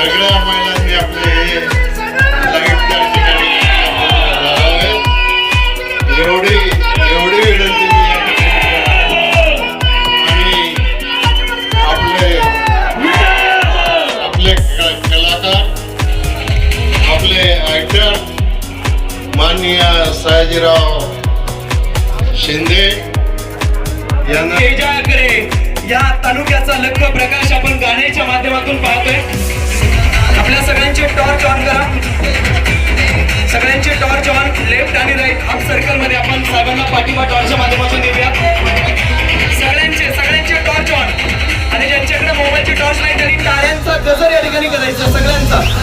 महिला मी आपले लाइट ठिकाणी एवढी एवढी विनंती आणि आपले आपले क- कलाकार आपले ऍक्टर माननीय सयाजीराव शिंदे यांना या तालुक्याचा लग्न प्रकाश आपण गाण्याच्या माध्यमातून पाहतोय. आपल्या टॉर्च ऑन करा. सगळ्यांचे टॉर्च ऑन लेफ्ट आणि राईट. हाफ सर्कलमध्ये आपण साहेबांना पाठिंबा टॉर्चच्या माध्यमातून देऊया. सगळ्यांचे सगळ्यांचे टॉर्च ऑन. आणि ज्यांच्याकडे मोबाईलचे टॉर्च नाही त्यांनी टाळ्यांचा गजर या ठिकाणी करायचा सगळ्यांचा.